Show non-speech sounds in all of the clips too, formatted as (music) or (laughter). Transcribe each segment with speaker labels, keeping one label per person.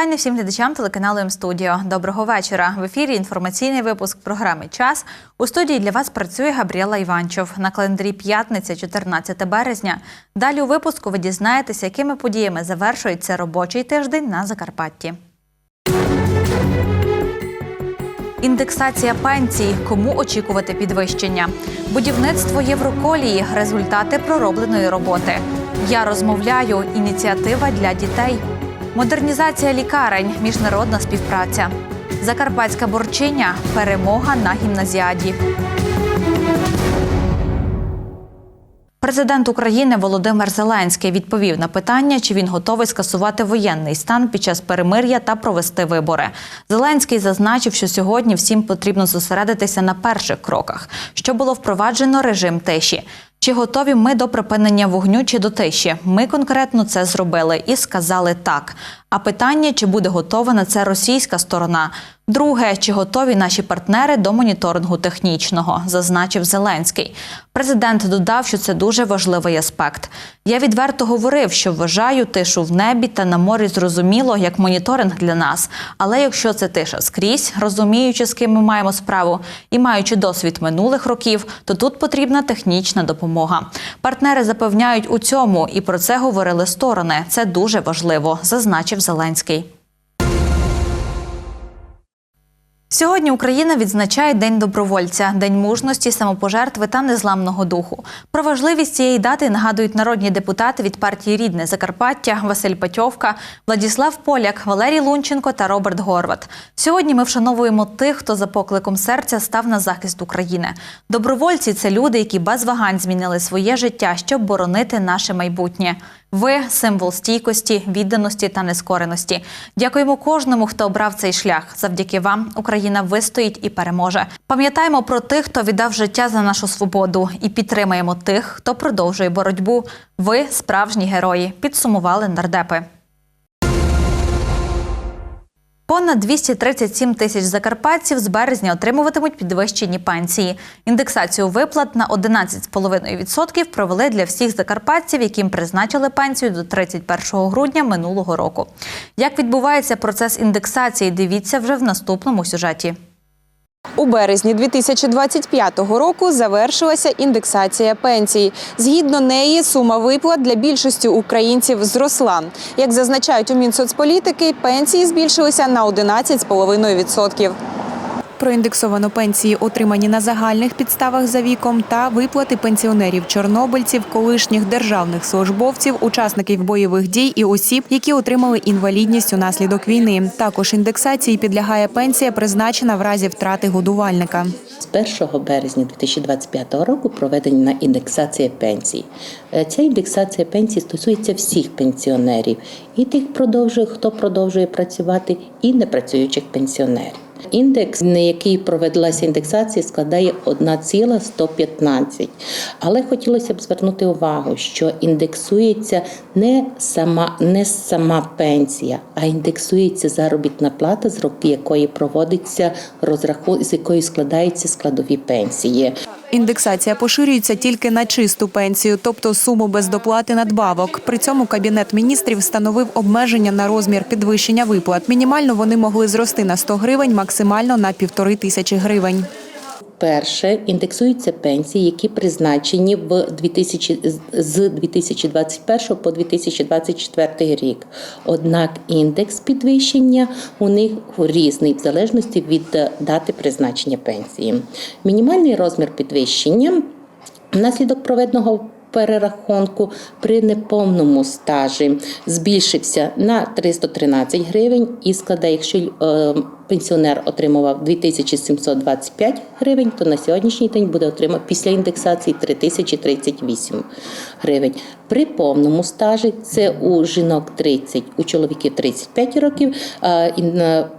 Speaker 1: Вітання всім глядачам телеканалу М-студіо. Доброго вечора. В ефірі інформаційний випуск програми Час. У студії для вас працює Габріела Іванчов. На календарі п'ятниця, 14 березня. Далі у випуску ви дізнаєтеся, якими подіями завершується робочий тиждень на Закарпатті. Індексація пенсій. Кому очікувати підвищення? Будівництво Євроколії. Результати проробленої роботи. Я розмовляю. Ініціатива для дітей. Модернізація лікарень. Міжнародна співпраця. Закарпатська борчиня. Перемога на гімназіаді. Президент України Володимир Зеленський відповів на питання, чи він готовий скасувати воєнний стан під час перемир'я та провести вибори. Зеленський зазначив, що сьогодні всім потрібно зосередитися на перших кроках, що було впроваджено режим тиші. Чи готові ми до припинення вогню чи до тиші? Ми конкретно це зробили і сказали так. А питання, чи буде готова на це російська сторона? Друге, чи готові наші партнери до моніторингу технічного, зазначив Зеленський. Президент додав, що це дуже важливий аспект. Я відверто говорив, що вважаю тишу в небі та на морі зрозуміло як моніторинг для нас. Але якщо це тиша скрізь, розуміючи, з ким ми маємо справу, і маючи досвід минулих років, то тут потрібна технічна допомога. Партнери запевняють у цьому, і про це говорили сторони. Це дуже важливо, зазначив Зеленський. Сьогодні Україна відзначає День добровольця, день мужності, самопожертви та незламного духу. Про важливість цієї дати нагадують народні депутати від партії Рідне Закарпаття Василь Патьовка, Владіслав Поляк, Валерій Лунченко та Роберт Горват. Сьогодні ми вшановуємо тих, хто за покликом серця став на захист України. Добровольці це люди, які без вагань змінили своє життя, щоб боронити наше майбутнє. Ви символ стійкості, відданості та нескореності. Дякуємо кожному, хто обрав цей шлях. Завдяки вам Україна вистоїть і переможе. Пам'ятаємо про тих, хто віддав життя за нашу свободу, і підтримаємо тих, хто продовжує боротьбу. Ви справжні герої. Підсумували нардепи. Понад 237 тисяч закарпатців з березня отримуватимуть підвищені пенсії. Індексацію виплат на 11,5% провели для всіх закарпатців, яким призначили пенсію до 31 грудня минулого року. Як відбувається процес індексації, дивіться вже в наступному сюжеті.
Speaker 2: У березні 2025 року завершилася індексація пенсій. Згідно неї, сума виплат для більшості українців зросла. Як зазначають у Мінсоцполітики, пенсії збільшилися на 11,5%. Проіндексовано пенсії, отримані на загальних підставах за віком, та виплати пенсіонерів чорнобильців, колишніх державних службовців, учасників бойових дій і осіб, які отримали інвалідність унаслідок війни. Також індексації підлягає пенсія, призначена в разі втрати годувальника.
Speaker 3: З 1 березня 2025 року проведена індексація пенсій. Е, Ця індексація пенсій стосується всіх пенсіонерів, і тих продовжує, хто продовжує працювати, і непрацюючих пенсіонерів. Індекс, на який проведалася індексація, складає 1,115. Але хотілося б звернути увагу, що індексується не сама, не сама пенсія, а індексується заробітна плата, з роки якої проводиться розрахунок, з якої складаються складові пенсії.
Speaker 2: Індексація поширюється тільки на чисту пенсію, тобто суму без доплати надбавок. При цьому кабінет міністрів встановив обмеження на розмір підвищення виплат. Мінімально вони могли зрости на 100 гривень, максимально на півтори тисячі гривень.
Speaker 3: Перше індексуються пенсії, які призначені в 2000, з 2021 по 2024 рік. Однак індекс підвищення у них різний в залежності від дати призначення пенсії. Мінімальний розмір підвищення внаслідок проведеного перерахунку при неповному стажі збільшився на 313 гривень і складає, якщо е, пенсіонер отримував 2725 гривень, то на сьогоднішній день буде отримати після індексації 3038 гривень. При повному стажі це у жінок 30, у чоловіків 35 років.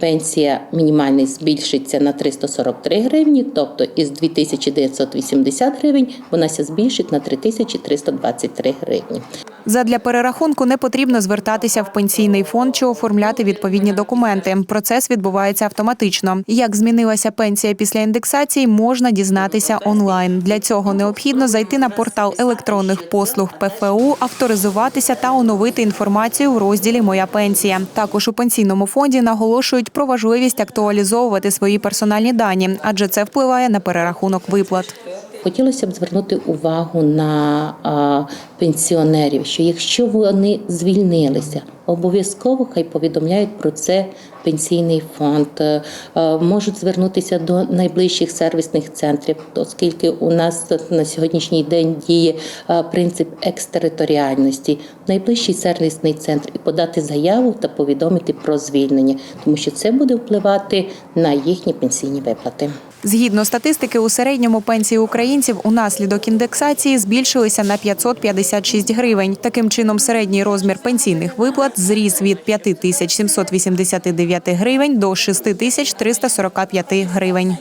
Speaker 3: Пенсія мінімальна збільшиться на 343 гривні, тобто із 2980 гривень вона ся збільшить на 3323 гривні.
Speaker 2: Задля перерахунку не потрібно звертатися в пенсійний фонд чи оформляти відповідні документи. Процес відбувається автоматично. Як змінилася пенсія після індексації, можна дізнатися онлайн. Для цього необхідно зайти на портал електронних послуг ПФУ, авторизуватися та оновити інформацію в розділі Моя пенсія. Також у пенсійному фонді наголошують про важливість актуалізовувати свої персональні дані, адже це впливає на перерахунок виплат.
Speaker 3: Хотілося б звернути увагу на пенсіонерів, що якщо вони звільнилися, обов'язково хай повідомляють про це пенсійний фонд, Е, е, можуть звернутися до найближчих сервісних центрів, оскільки у нас на сьогоднішній день діє е, принцип екстериторіальності. Найближчий сервісний центр і подати заяву та повідомити про звільнення, тому що це буде впливати на їхні пенсійні виплати.
Speaker 2: Згідно статистики, у середньому пенсії українців унаслідок індексації збільшилися на 556 гривень. Таким чином, середній розмір пенсійних виплат зріс від 5789 гривень до 6345 гривень.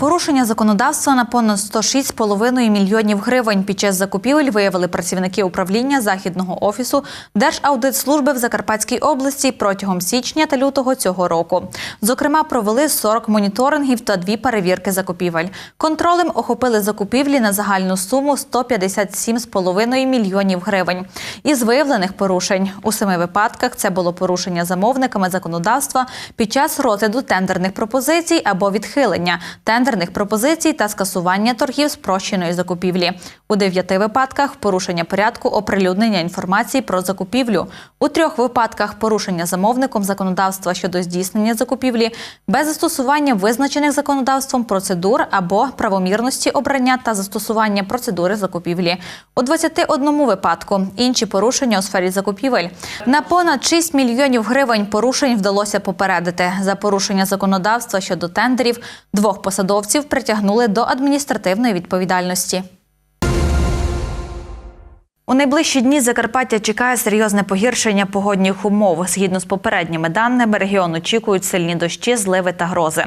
Speaker 1: Порушення законодавства на понад 106,5 мільйонів гривень під час закупівель виявили працівники управління західного офісу Держаудитслужби в Закарпатській області протягом січня та лютого цього року. Зокрема, провели 40 моніторингів та дві перевірки закупівель. Контролем охопили закупівлі на загальну суму 157,5 мільйонів гривень. Із виявлених порушень у семи випадках це було порушення замовниками законодавства під час розгляду тендерних пропозицій або відхилення тендерних пропозицій та скасування торгів спрощеної закупівлі. У дев'яти випадках порушення порядку оприлюднення інформації про закупівлю. У трьох випадках порушення замовником законодавства щодо здійснення закупівлі без застосування визначених законодавством процедур або правомірності обрання та застосування процедури закупівлі. У 21 випадку інші порушення у сфері закупівель. На понад 6 мільйонів гривень порушень вдалося попередити. За порушення законодавства щодо тендерів двох посадовців притягнули до адміністративної відповідальності. У найближчі дні Закарпаття чекає серйозне погіршення погодних умов. Згідно з попередніми даними, регіон очікують сильні дощі, зливи та грози.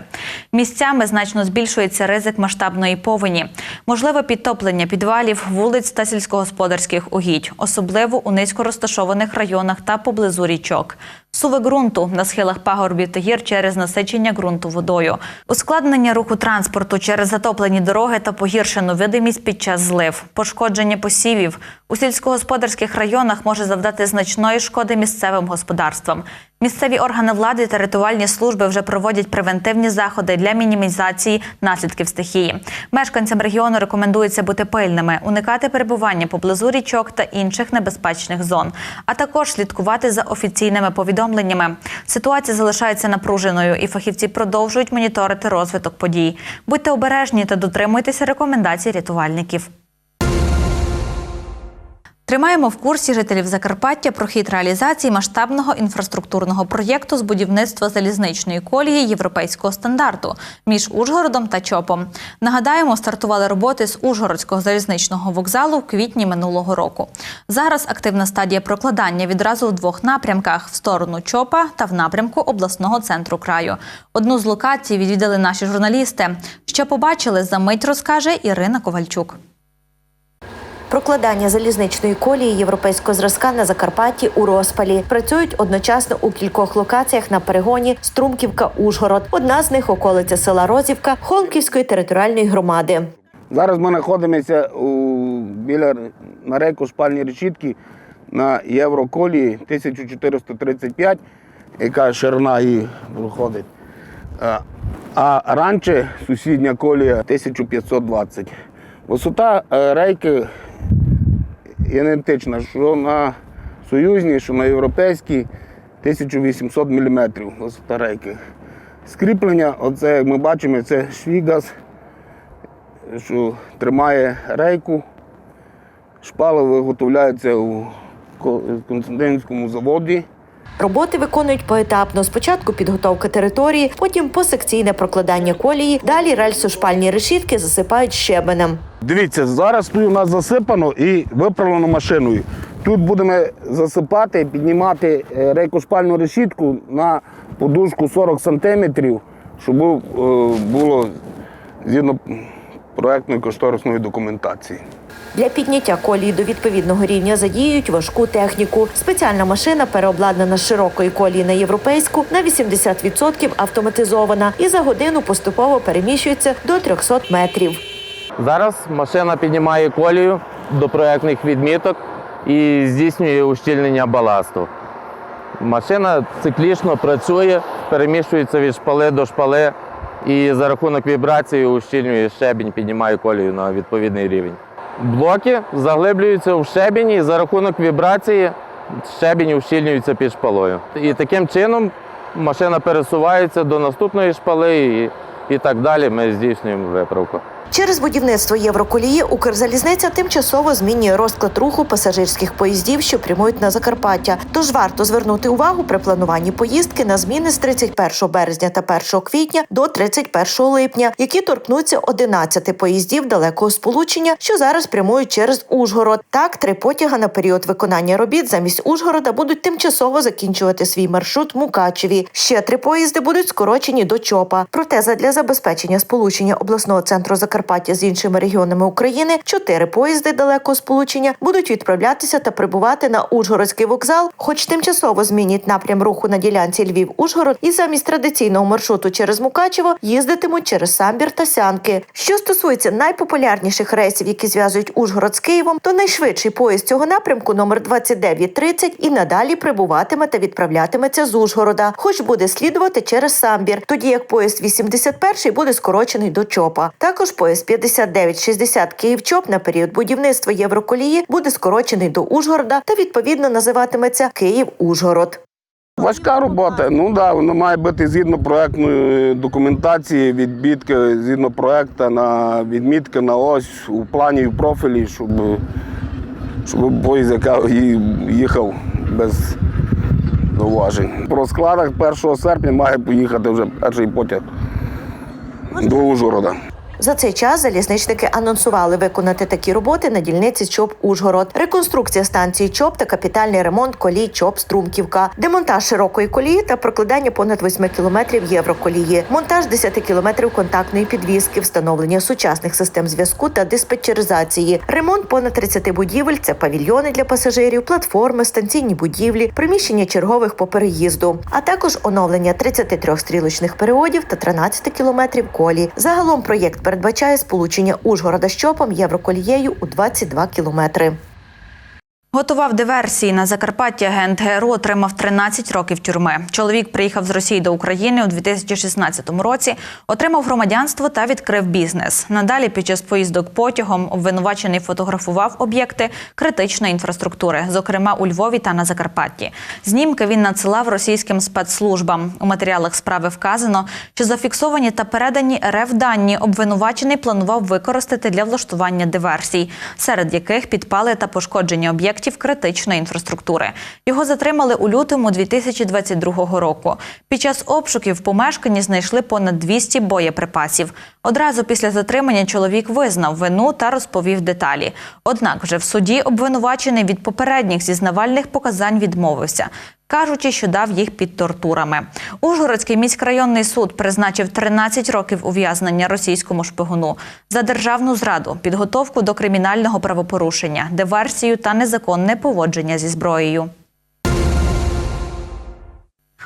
Speaker 1: Місцями значно збільшується ризик масштабної повені, можливе підтоплення підвалів, вулиць та сільськогосподарських угідь, особливо у низько розташованих районах та поблизу річок. Суви ґрунту. На схилах пагорбів та гір через насичення ґрунту водою, ускладнення руху транспорту через затоплені дороги та погіршену видимість під час злив, пошкодження посівів у сільськогосподарських районах може завдати значної шкоди місцевим господарствам. Місцеві органи влади та рятувальні служби вже проводять превентивні заходи для мінімізації наслідків стихії. Мешканцям регіону рекомендується бути пильними, уникати перебування поблизу річок та інших небезпечних зон, а також слідкувати за офіційними повідомленнями. Ситуація залишається напруженою, і фахівці продовжують моніторити розвиток подій. Будьте обережні та дотримуйтеся рекомендацій рятувальників. Тримаємо в курсі жителів Закарпаття про хід реалізації масштабного інфраструктурного проєкту з будівництва залізничної колії європейського стандарту між Ужгородом та ЧОПом. Нагадаємо, стартували роботи з Ужгородського залізничного вокзалу в квітні минулого року. Зараз активна стадія прокладання відразу в двох напрямках в сторону ЧОПа та в напрямку обласного центру краю. Одну з локацій відвідали наші журналісти. Що побачили, за мить розкаже Ірина Ковальчук.
Speaker 4: Прокладання залізничної колії європейського зразка на Закарпатті у розпалі працюють одночасно у кількох локаціях на перегоні Струмківка-Ужгород. Одна з них околиця села Розівка Холмківської територіальної громади.
Speaker 5: Зараз ми знаходимося у, біля на рейку шпальні решітки на Євроколії 1435, яка ширина її проходить. А- А раніше сусідня колія 1520. Висота е, рейки ідентична, що на союзній, що на європейській 1800 мм висота рейки. Скріплення, оце, як ми бачимо, це швігас що тримає рейку. Шпали виготовляються у Ко- Константинівському заводі.
Speaker 4: Роботи виконують поетапно. Спочатку підготовка території, потім посекційне прокладання колії. Далі рельсошпальні решітки засипають щебенем.
Speaker 5: Дивіться, зараз тут у нас засипано і виправлено машиною. Тут будемо засипати, піднімати е, рейкошпальну решітку на подушку 40 см, щоб е, було згідно проектної кошторисної документації.
Speaker 4: Для підняття колії до відповідного рівня задіюють важку техніку. Спеціальна машина переобладнана з широкої колії на європейську на 80% автоматизована і за годину поступово переміщується до 300 метрів.
Speaker 6: Зараз машина піднімає колію до проектних відміток і здійснює ущільнення баласту. Машина циклічно працює, переміщується від шпали до шпали і за рахунок вібрації ущільнює щебінь, піднімає колію на відповідний рівень. Блоки заглиблюються в щебінь і за рахунок вібрації щебінь ущільнюється під шпалою. І таким чином машина пересувається до наступної шпали і, і так далі. Ми здійснюємо виправку.
Speaker 4: Через будівництво Євроколії Укрзалізниця тимчасово змінює розклад руху пасажирських поїздів, що прямують на Закарпаття. Тож варто звернути увагу при плануванні поїздки на зміни з 31 березня та 1 квітня до 31 липня, які торкнуться 11 поїздів далекого сполучення, що зараз прямують через Ужгород. Так, три потяга на період виконання робіт замість Ужгорода будуть тимчасово закінчувати свій маршрут Мукачеві. Ще три поїзди будуть скорочені до Чопа. Проте задля забезпечення сполучення обласного центру Закарпаття з іншими регіонами України чотири поїзди далекого сполучення будуть відправлятися та прибувати на Ужгородський вокзал, хоч тимчасово змінять напрям руху на ділянці Львів-Ужгород і замість традиційного маршруту через Мукачево їздитимуть через Самбір та Сянки. Що стосується найпопулярніших рейсів, які зв'язують Ужгород з Києвом, то найшвидший поїзд цього напрямку номер 2930 і надалі прибуватиме та відправлятиметься з Ужгорода, хоч буде слідувати через Самбір, тоді як поїзд 81 буде скорочений до Чопа. Також поїзд 5960 Київ-Чоп на період будівництва Євроколії буде скорочений до Ужгорода та відповідно називатиметься Київ-Ужгород.
Speaker 5: Важка робота. Ну да, воно має бути згідно проектної документації, відмітки згідно проекту на відмітки на ось у плані і в профілі, щоб, щоб поїзд яка їхав без зауважень. По розкладах 1 серпня має поїхати вже перший потяг до Ужгорода.
Speaker 4: За цей час залізничники анонсували виконати такі роботи на дільниці ЧОП Ужгород, реконструкція станції ЧОП та капітальний ремонт колій ЧОП Струмківка, демонтаж широкої колії та прокладання понад 8 кілометрів євроколії, монтаж 10 кілометрів контактної підвіски, встановлення сучасних систем зв'язку та диспетчеризації, ремонт понад 30 будівель. Це павільйони для пасажирів, платформи, станційні будівлі, приміщення чергових по переїзду, а також оновлення 33 стрілочних переодів та 13 кілометрів колі. Загалом проєкт передбачає сполучення Ужгорода з Чопом євроколією у 22 кілометри.
Speaker 1: Готував диверсії на Закарпатті. Агент ГРУ отримав 13 років тюрми. Чоловік приїхав з Росії до України у 2016 році, отримав громадянство та відкрив бізнес. Надалі, під час поїздок потягом, обвинувачений фотографував об'єкти критичної інфраструктури, зокрема у Львові та на Закарпатті. Знімки він надсилав російським спецслужбам. У матеріалах справи вказано, що зафіксовані та передані РФ дані обвинувачений планував використати для влаштування диверсій, серед яких підпали та пошкодження об'єктів критичної інфраструктури. Його затримали у лютому 2022 року. Під час обшуків в помешканні знайшли понад 200 боєприпасів. Одразу після затримання чоловік визнав вину та розповів деталі. Однак вже в суді обвинувачений від попередніх зізнавальних показань відмовився. Кажучи, що дав їх під тортурами. Ужгородський міськрайонний суд призначив 13 років ув'язнення російському шпигуну за державну зраду, підготовку до кримінального правопорушення, диверсію та незаконне поводження зі зброєю.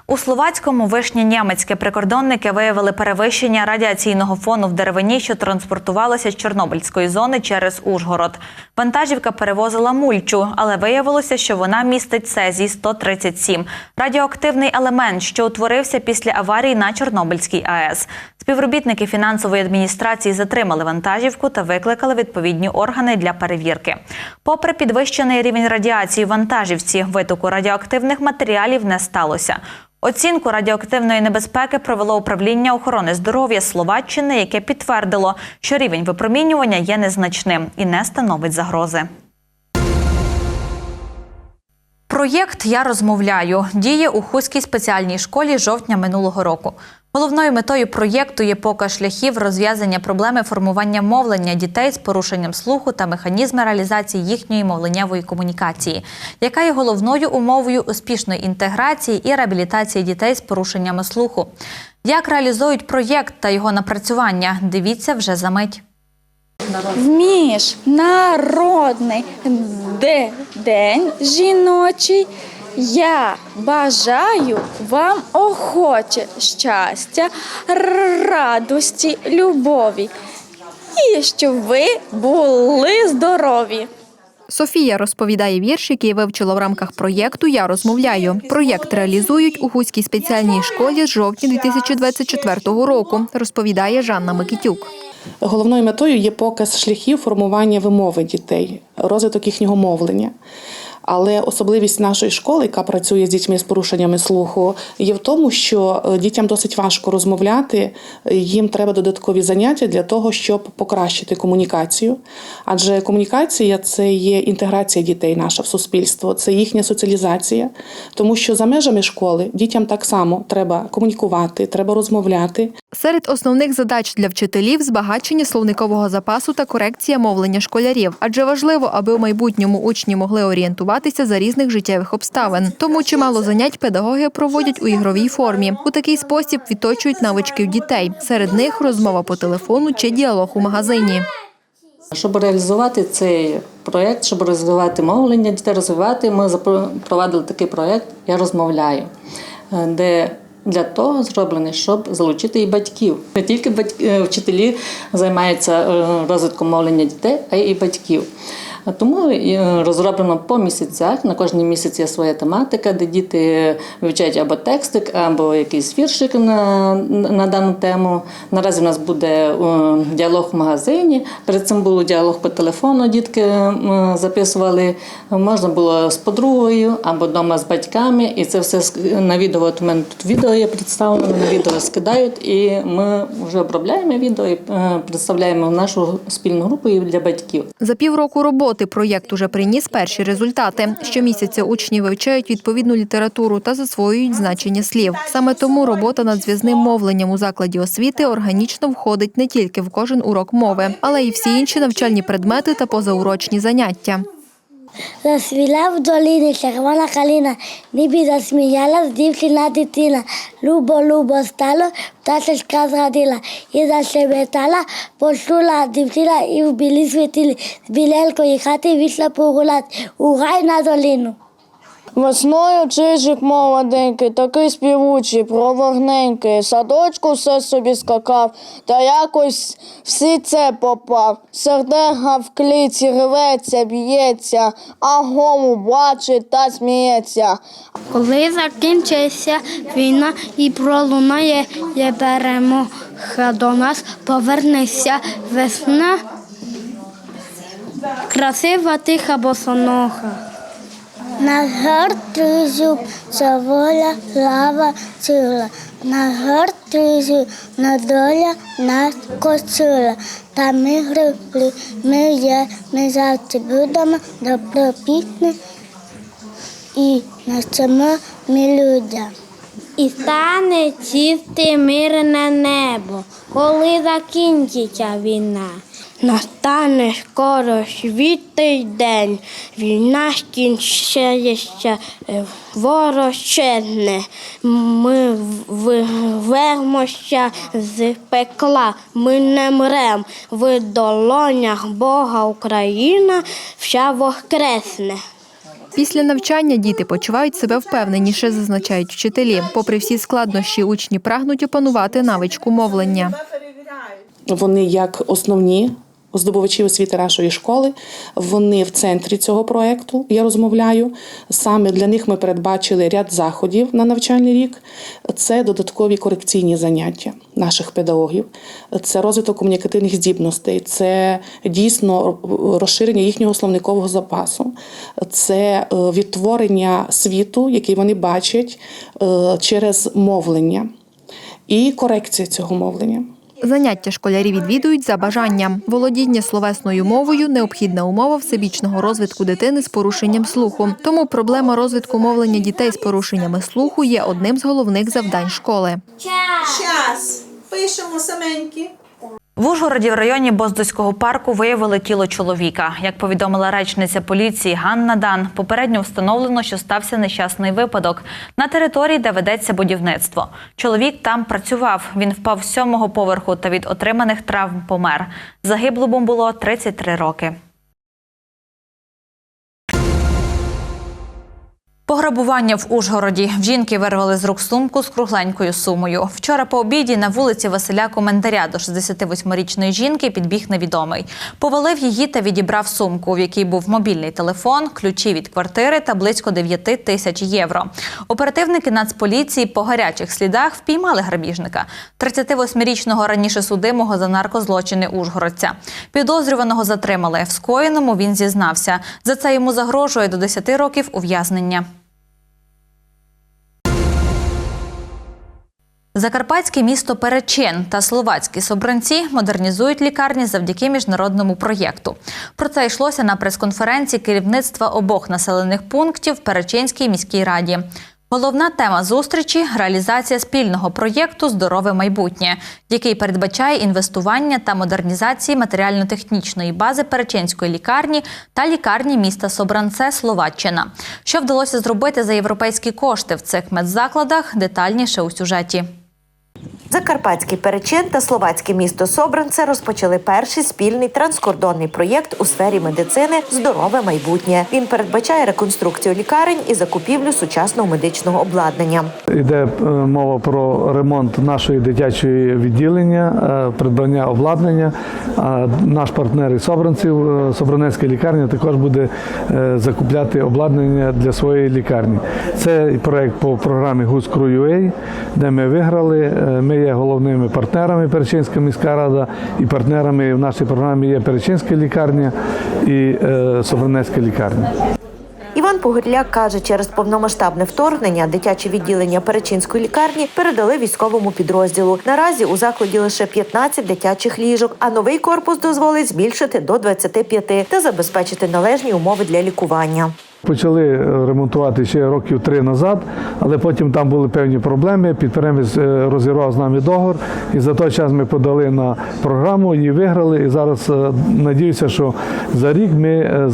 Speaker 1: У словацькому вишні-німецьке прикордонники виявили перевищення радіаційного фону в деревині, що транспортувалося з Чорнобильської зони через Ужгород. Вантажівка перевозила мульчу, але виявилося, що вона містить цезій 137 – радіоактивний елемент, що утворився після аварії на Чорнобильській АЕС. Співробітники фінансової адміністрації затримали вантажівку та викликали відповідні органи для перевірки. Попри підвищений рівень радіації вантажівці, витоку радіоактивних матеріалів не сталося. Оцінку радіоактивної небезпеки провело управління охорони здоров'я Словаччини, яке підтвердило, що рівень випромінювання є незначним і не становить загрози. Проєкт Я розмовляю діє у Хуській спеціальній школі жовтня минулого року. Головною метою проєкту є показ шляхів розв'язання проблеми формування мовлення дітей з порушенням слуху та механізми реалізації їхньої мовленнєвої комунікації, яка є головною умовою успішної інтеграції і реабілітації дітей з порушеннями слуху. Як реалізують проєкт та його напрацювання, дивіться вже за мить.
Speaker 7: Міжнародний де- день жіночий. Я бажаю вам охоче щастя, радості, любові. І щоб ви були здорові.
Speaker 8: Софія розповідає вірш, який вивчила в рамках проєкту Я розмовляю. Проєкт реалізують у Гуській спеціальній школі з жовтня 2024 року, розповідає Жанна Микитюк.
Speaker 9: Головною метою є показ шляхів формування вимови дітей, розвиток їхнього мовлення. Але особливість нашої школи, яка працює з дітьми з порушеннями слуху, є в тому, що е, дітям досить важко розмовляти. Їм треба додаткові заняття для того, щоб покращити комунікацію. Адже комунікація це є інтеграція дітей наша в суспільство, це їхня соціалізація. Тому що за межами школи дітям так само треба комунікувати, треба розмовляти.
Speaker 8: Серед основних задач для вчителів збагачення словникового запасу та корекція мовлення школярів, адже важливо, аби у майбутньому учні могли орієнтуватися за різних життєвих обставин. Тому чимало занять педагоги проводять у ігровій формі. У такий спосіб відточують навички в дітей. Серед них розмова по телефону чи діалог у магазині.
Speaker 10: Щоб реалізувати цей проєкт, щоб розвивати мовлення, дітей розвивати, ми запровадили такий проєкт Я розмовляю, е, де для того зроблений, щоб залучити і батьків. Не тільки е, вчителі займаються е, розвитком мовлення дітей, а й батьків. Тому е, розроблено по місяцях. На кожній місяць є своя тематика, де діти вивчають або текстик, або якийсь віршик на, на дану тему. Наразі у нас буде е, діалог в магазині. Перед цим був діалог по телефону. Дітки записували. Можна було з подругою або вдома з батьками. І це все на відео. От у мене тут відео є представлено, на відео скидають, і ми вже обробляємо відео і е, представляємо в нашу спільну групу і для батьків.
Speaker 8: За півроку роботи проєкт уже приніс перші результати. Щомісяця учні вивчають відповідну літературу та засвоюють значення слів. Саме тому робота над зв'язним мовленням у закладі освіти органічно входить не тільки в кожен урок мови, але й всі інші навчальні предмети та позаурочні заняття.
Speaker 11: Засвіла в долині червона калина, ніби засміялась дівчина дитина. Любо, любо стало, пташечка зрадила. І зашебетала, почула дівчина і в білі світили. З білелької хати вийшла погуляти у гай на долину.
Speaker 7: Весною чижик молоденький, такий співучий, проворненький, садочку все собі скакав, та якось всі це попав. Сердега в кліці рветься, б'ється, а гому бачить та сміється.
Speaker 11: Коли закінчиться війна і пролунає є перемога до нас, повернеться весна. Красива тиха босонога. На горд зуб заволя лава ціла, на горд зуб на доля нас косила. Та ми грибли, ми є, ми завжди будемо добропітні і несемо ми людям. І стане чисте мирне небо, коли закінчиться війна. Настане скоро світий день, війна скінчається, е, ворог. Ми вирвемося з пекла, ми не мрем. В долонях Бога Україна вся воскресне.
Speaker 8: Після навчання діти почувають себе впевненіше, зазначають вчителі. Попри всі складнощі, учні прагнуть опанувати навичку мовлення.
Speaker 9: Вони як основні здобувачі освіти нашої школи. Вони в центрі цього проекту. Я розмовляю. Саме для них ми передбачили ряд заходів на навчальний рік. Це додаткові корекційні заняття наших педагогів, це розвиток комунікативних здібностей, це дійсно розширення їхнього словникового запасу, це е, відтворення світу, який вони бачать е, через мовлення, і корекція цього мовлення.
Speaker 8: Заняття школярі відвідують за бажанням. Володіння словесною мовою необхідна умова всебічного розвитку дитини з порушенням слуху. Тому проблема розвитку мовлення дітей з порушеннями слуху є одним з головних завдань школи.
Speaker 12: Час. Пишемо саменькі.
Speaker 1: В Ужгороді в районі Боздоського парку виявили тіло чоловіка. Як повідомила речниця поліції Ганна Дан, попередньо встановлено, що стався нещасний випадок на території, де ведеться будівництво. Чоловік там працював. Він впав з сьомого поверху та від отриманих травм помер. Загиблому було 33 роки. Пограбування в Ужгороді. В жінки вирвали з рук сумку з кругленькою сумою. Вчора по обіді на вулиці Василя Комендаря до 68-річної жінки підбіг невідомий. Повалив її та відібрав сумку, в якій був мобільний телефон, ключі від квартири та близько 9 тисяч євро. Оперативники Нацполіції по гарячих слідах впіймали грабіжника. 38-річного раніше судимого за наркозлочини Ужгородця. Підозрюваного затримали. В скоєному він зізнався. За це йому загрожує до 10 років ув'язнення. Закарпатське місто Перечин та словацькі собранці модернізують лікарні завдяки міжнародному проєкту. Про це йшлося на прес-конференції керівництва обох населених пунктів Перечинській міській раді. Головна тема зустрічі реалізація спільного проєкту Здорове майбутнє, який передбачає інвестування та модернізації матеріально-технічної бази Перечинської лікарні та лікарні міста Собранце, Словаччина. Що вдалося зробити за європейські кошти в цих медзакладах? Детальніше у сюжеті.
Speaker 4: Закарпатський перечин та словацьке місто Собранце розпочали перший спільний транскордонний проєкт у сфері медицини Здорове майбутнє. Він передбачає реконструкцію лікарень і закупівлю сучасного медичного обладнання.
Speaker 12: Йде е, мова про ремонт нашої дитячої відділення, е, придбання обладнання. Наш партнер із Собранців, е, Собранецька лікарня, також буде закупляти обладнання для своєї лікарні. Це проект по програмі «Гускру.UA», де ми виграли. Ми є головними партнерами Перечинська міська рада, і партнерами в нашій програмі є Перечинська лікарня і е, Собранецька лікарня.
Speaker 4: Іван Погорляк каже, через повномасштабне вторгнення дитяче відділення Перечинської лікарні передали військовому підрозділу. Наразі у закладі лише 15 дитячих ліжок, а новий корпус дозволить збільшити до 25 та забезпечити належні умови для лікування.
Speaker 12: Почали ремонтувати ще років три назад, але потім там були певні проблеми. Підприємець е, розірвав з нами договор, і за той час ми подали на програму, її виграли. І зараз е, надіюся, що за рік ми е,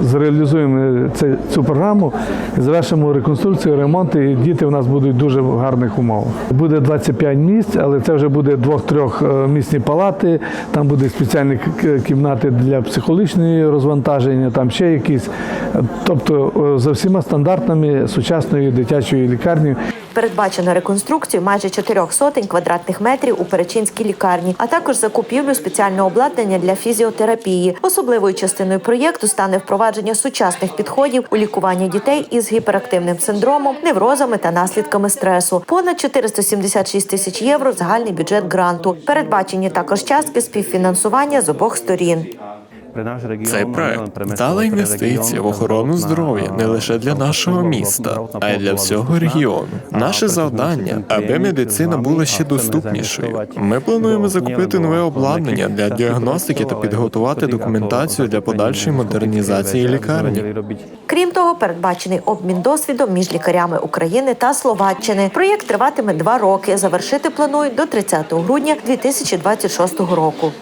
Speaker 12: зреалізуємо цю програму, завершимо реконструкцію, ремонт, і діти в нас будуть дуже в гарних умовах. Буде 25 місць, але це вже буде двох-трьох місні палати. Там буде спеціальні кімнати для психологічної розвантаження, там ще якісь. Тобто е, за всіма стандартами сучасної дитячої лікарні.
Speaker 4: Передбачено реконструкцію майже чотирьох сотень квадратних метрів у Перечинській лікарні, а також закупівлю спеціального обладнання для фізіотерапії. Особливою частиною проєкту стане впровадження сучасних підходів у лікуванні дітей із гіперактивним синдромом, неврозами та наслідками стресу. Понад 476 тисяч євро загальний бюджет гранту. Передбачені також частки співфінансування з обох сторін.
Speaker 13: Цей проект вдала інвестиція в охорону здоров'я не лише для нашого міста, а й для всього регіону. Наше завдання, аби медицина була ще доступнішою. Ми плануємо закупити нове обладнання для діагностики та підготувати документацію для подальшої модернізації лікарні.
Speaker 4: Крім того, передбачений обмін досвідом між лікарями України та Словаччини. Проєкт триватиме два роки. Завершити планують до 30 грудня 2026 року.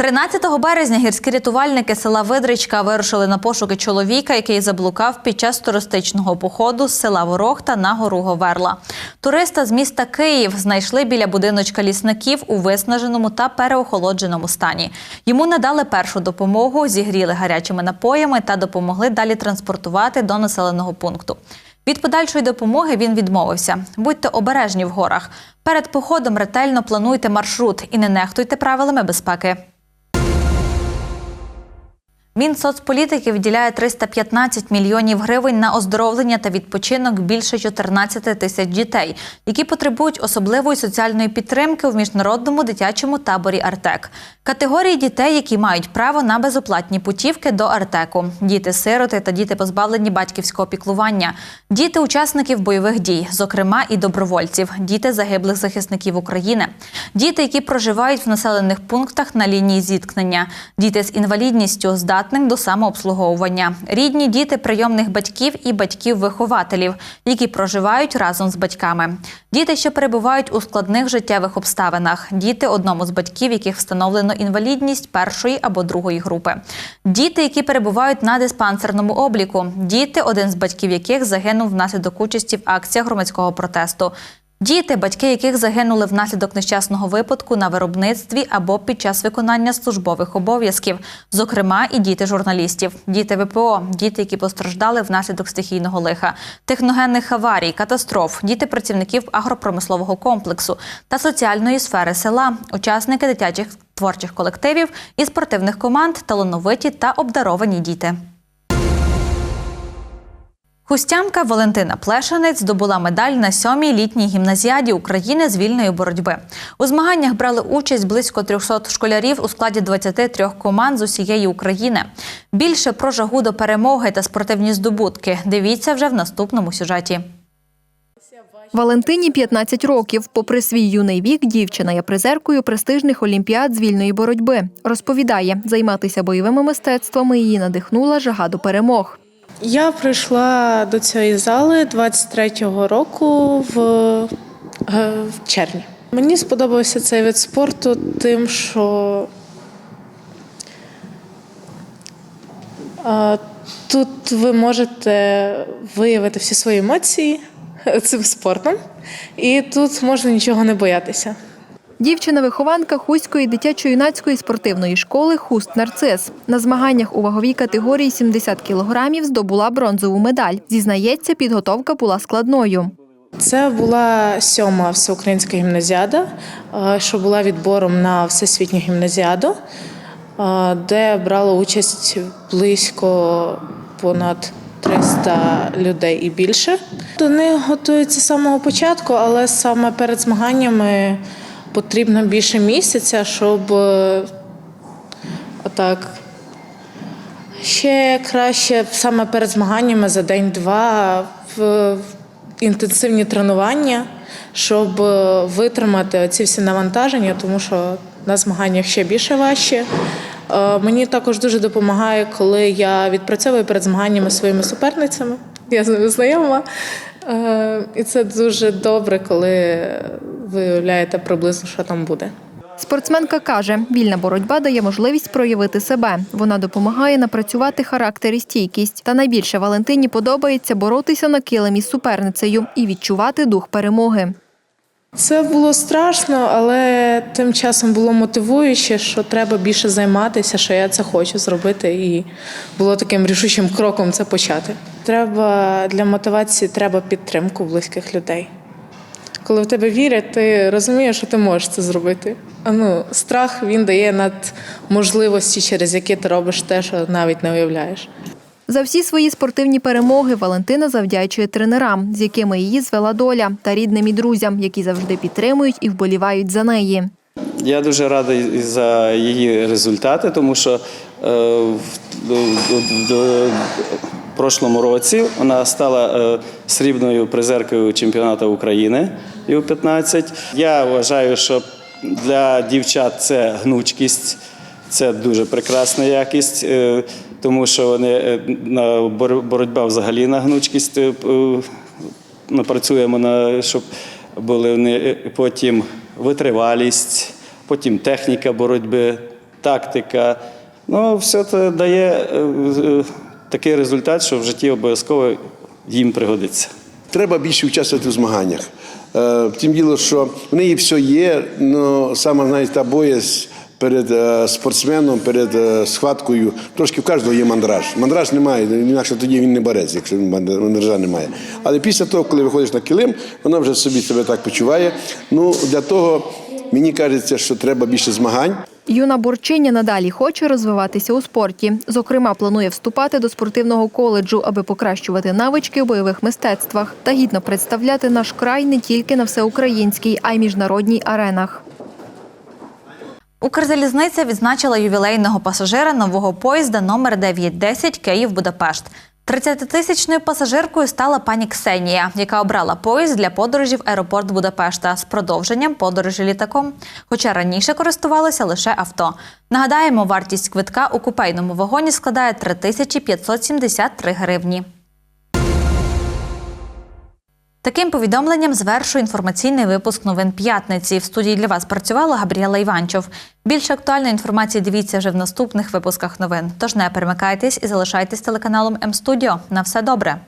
Speaker 1: 13 березня гірські рятувальники села Видричка вирушили на пошуки чоловіка, який заблукав під час туристичного походу з села Ворохта на гору Говерла. Туриста з міста Київ знайшли біля будиночка лісників у виснаженому та переохолодженому стані. Йому надали першу допомогу, зігріли гарячими напоями та допомогли далі транспортувати до населеного пункту. Від подальшої допомоги він відмовився. Будьте обережні в горах. Перед походом ретельно плануйте маршрут і не нехтуйте правилами безпеки. Мінсоцполітики виділяє 315 мільйонів гривень на оздоровлення та відпочинок більше 14 тисяч дітей, які потребують особливої соціальної підтримки в міжнародному дитячому таборі Артек. Категорії дітей, які мають право на безоплатні путівки до Артеку: діти-сироти та діти, позбавлені батьківського піклування, діти учасників бойових дій, зокрема і добровольців, діти загиблих захисників України, діти, які проживають в населених пунктах на лінії зіткнення, діти з інвалідністю, здатних до самообслуговування. Рідні діти прийомних батьків і батьків-вихователів, які проживають разом з батьками. Діти, що перебувають у складних життєвих обставинах. Діти одному з батьків, яких встановлено інвалідність першої або другої групи. Діти, які перебувають на диспансерному обліку. Діти, один з батьків яких загинув внаслідок участі в акціях громадського протесту. Діти, батьки яких загинули внаслідок нещасного випадку на виробництві або під час виконання службових обов'язків, зокрема і діти журналістів, діти ВПО, діти, які постраждали внаслідок стихійного лиха, техногенних аварій, катастроф, діти працівників агропромислового комплексу та соціальної сфери села, учасники дитячих творчих колективів і спортивних команд, талановиті та обдаровані діти. Хустямка Валентина Плешанець здобула медаль на сьомій літній гімназіаді України з вільної боротьби. У змаганнях брали участь близько 300 школярів у складі 23 команд з усієї України. Більше про жагу до перемоги та спортивні здобутки дивіться вже в наступному сюжеті.
Speaker 8: Валентині 15 років. Попри свій юний вік, дівчина є призеркою престижних олімпіад з вільної боротьби. Розповідає, займатися бойовими мистецтвами її надихнула жага до перемог.
Speaker 14: Я прийшла до цієї зали 23-го року в, е, в червні. Мені сподобався цей вид спорту тим, що е, тут ви можете виявити всі свої емоції (laughs) цим спортом, і тут можна нічого не боятися.
Speaker 8: Дівчина-вихованка Хуської дитячо-юнацької спортивної школи Хуст Нарцис. На змаганнях у ваговій категорії 70 кілограмів здобула бронзову медаль. Зізнається, підготовка була складною.
Speaker 14: Це була сьома всеукраїнська гімназіада, е, що була відбором на всесвітню гімназіаду, е, де брало участь близько понад 300 людей і більше. До готуються з самого початку, але саме перед змаганнями потрібно більше місяця, щоб е, отак ще краще саме перед змаганнями за день-два в інтенсивні тренування, щоб е, витримати ці всі навантаження, тому що на змаганнях ще більше важче. Е, Мені також дуже допомагає, коли я відпрацьовую перед змаганнями своїми суперницями. Я з ними знайома. Е, І це дуже добре, коли ви уявляєте приблизно, що там буде.
Speaker 8: Спортсменка каже, вільна боротьба дає можливість проявити себе. Вона допомагає напрацювати характер і стійкість. Та найбільше Валентині подобається боротися на килимі з суперницею і відчувати дух перемоги.
Speaker 14: Це було страшно, але тим часом було мотивуюче, що треба більше займатися, що я це хочу зробити, і було таким рішучим кроком це почати. Треба для мотивації треба підтримку близьких людей. Коли в тебе вірять, ти розумієш, що ти можеш це зробити. А ну, страх він дає над можливості, через які ти робиш те, що навіть не уявляєш.
Speaker 8: За всі свої спортивні перемоги Валентина завдячує тренерам, з якими її звела доля, та рідним і друзям, які завжди підтримують і вболівають за неї.
Speaker 15: Я дуже радий за її результати, тому що е, в, прошлому році вона стала е, срібною призеркою чемпіонату України Ю-15. Я вважаю, що для дівчат це гнучкість, це дуже прекрасна якість, е, тому що вони е, на боротьба взагалі на гнучкість е, е, напрацюємо на щоб були вони потім витривалість, потім техніка боротьби, тактика. Ну, все це дає такий результат, що в житті обов'язково їм пригодиться.
Speaker 16: Треба більше участвувати в змаганнях. Тим діло, що в неї все є, але саме навіть та боязнь перед е, спортсменом, перед е, схваткою, трошки в кожного є мандраж. Мандраж немає, інакше тоді він не бореться, якщо мандража немає. Але після того, коли виходиш на килим, вона вже собі себе так почуває. Ну, для того мені кажеться, що треба більше змагань.
Speaker 8: Юна борчиня надалі хоче розвиватися у спорті. Зокрема, планує вступати до спортивного коледжу, аби покращувати навички у бойових мистецтвах та гідно представляти наш край не тільки на всеукраїнській, а й міжнародній аренах.
Speaker 1: Укрзалізниця відзначила ювілейного пасажира нового поїзда номер 910 Київ-Будапешт. 30-тисячною пасажиркою стала пані Ксенія, яка обрала поїзд для подорожі в аеропорт Будапешта з продовженням подорожі літаком. Хоча раніше користувалися лише авто. Нагадаємо, вартість квитка у купейному вагоні складає 3573 гривні. Таким повідомленням звершує інформаційний випуск новин п'ятниці. В студії для вас працювала Габріела Іванчов. Більше актуальної інформації дивіться вже в наступних випусках новин. Тож не перемикайтесь і залишайтесь телеканалом М-студіо. На все добре.